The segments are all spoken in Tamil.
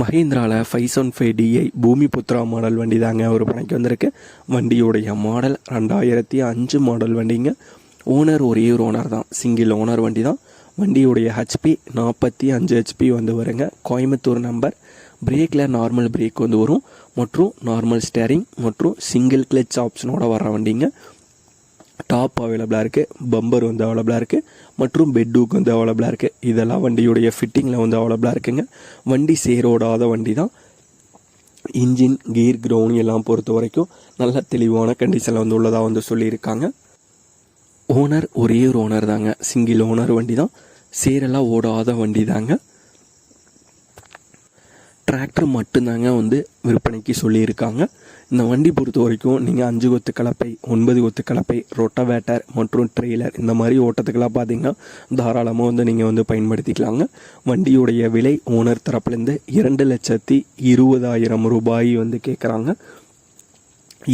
மஹேந்திராவில் five one five DI Bhumi Putra model வண்டி தாங்க ஒரு பணிக்கு வந்திருக்கு. வண்டியுடைய மாடல் ரெண்டாயிரத்தி அஞ்சு மாடல் வண்டிங்க. ஓனர் ஒரே ஒரு ஓனர் தான். சிங்கிள் ஓனர் வண்டி தான். வண்டியுடைய ஹெச்பி நாற்பத்தி அஞ்சு ஹெச்பி வந்து வருங்க. கோயம்புத்தூர் நம்பர் பிரேக்கில் நார்மல் பிரேக் வந்து வரும். மற்றும் நார்மல் ஸ்டேரிங் மற்றும் சிங்கிள் கிளச் ஆப்ஷனோட வர வண்டிங்க. டாப் அவைலபிளாக இருக்குது பம்பர் வந்து அவைலபிளாக இருக்குது மற்றும் பெட்டூக் வந்து அவைலபிளாக இருக்குது இதெல்லாம் வண்டியுடைய ஃபிட்டிங்கில் வந்து அவைலபிளாக இருக்குங்க. வண்டி சேரோடாத வண்டி தான் இன்ஜின் கீர் கிரவுண்ட் எல்லாம் பொறுத்த வரைக்கும் நல்ல தெளிவான கண்டிஷனில் வந்து உள்ளதாக வந்து சொல்லியிருக்காங்க. ஓனர் ஒரே ஒரு ஓனர் தாங்க. சிங்கிள் ஓனர் வண்டி தான் சேரெல்லாம் ஓடாத வண்டி தாங்க டிராக்டர் மட்டும்தாங்க வந்து விற்பனைக்கு சொல்லியிருக்காங்க. இந்த வண்டி பொறுத்த வரைக்கும் நீங்கள் அஞ்சு கொத்து கலப்பை ஒன்பது கொத்து கலப்பை ரொட்டவேட்டர் மற்றும் ட்ரெய்லர் இந்த மாதிரி ஓட்டத்துக்கெல்லாம் பார்த்தீங்கன்னா தாராளமாக வந்து நீங்கள் வந்து பயன்படுத்திக்கலாங்க. வண்டியுடைய விலை ஓனர் தரப்புலேருந்து இரண்டு லட்சத்தி இருபதாயிரம் ரூபாய் வந்து கேட்குறாங்க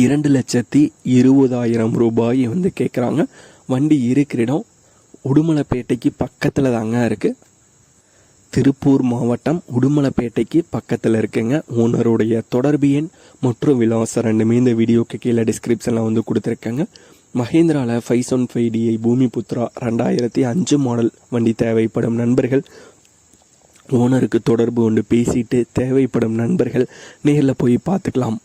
இரண்டு லட்சத்தி இருபதாயிரம் ரூபாய் வந்து கேட்குறாங்க வண்டி இருக்கிற இடம் உடுமலைப்பேட்டைக்கு பக்கத்தில் தாங்க இருக்குது திருப்பூர் மாவட்டம் உடுமலைப்பேட்டைக்கு பக்கத்தில் இருக்குங்க. ஓனருடைய தொடர்பு எண் மற்றும் விலாசம் ரெண்டுமே இந்த வீடியோக்கு கீழே டிஸ்கிரிப்ஷனில் வந்து கொடுத்துருக்கேங்க. மஹேந்திராவில் five one five DI Bhumi Putra ரெண்டாயிரத்தி அஞ்சு மாடல் வண்டி தேவைப்படும் நண்பர்கள். ஓனருக்கு தொடர்பு கொண்டு பேசிட்டு தேவைப்படும் நண்பர்கள் நேரில் போய் பார்த்துக்கலாம்.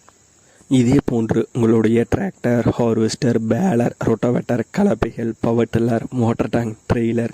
இதே போன்று உங்களுடைய tractor harvester baler rotavator கலப்பைகள் power tiller motor tank trailer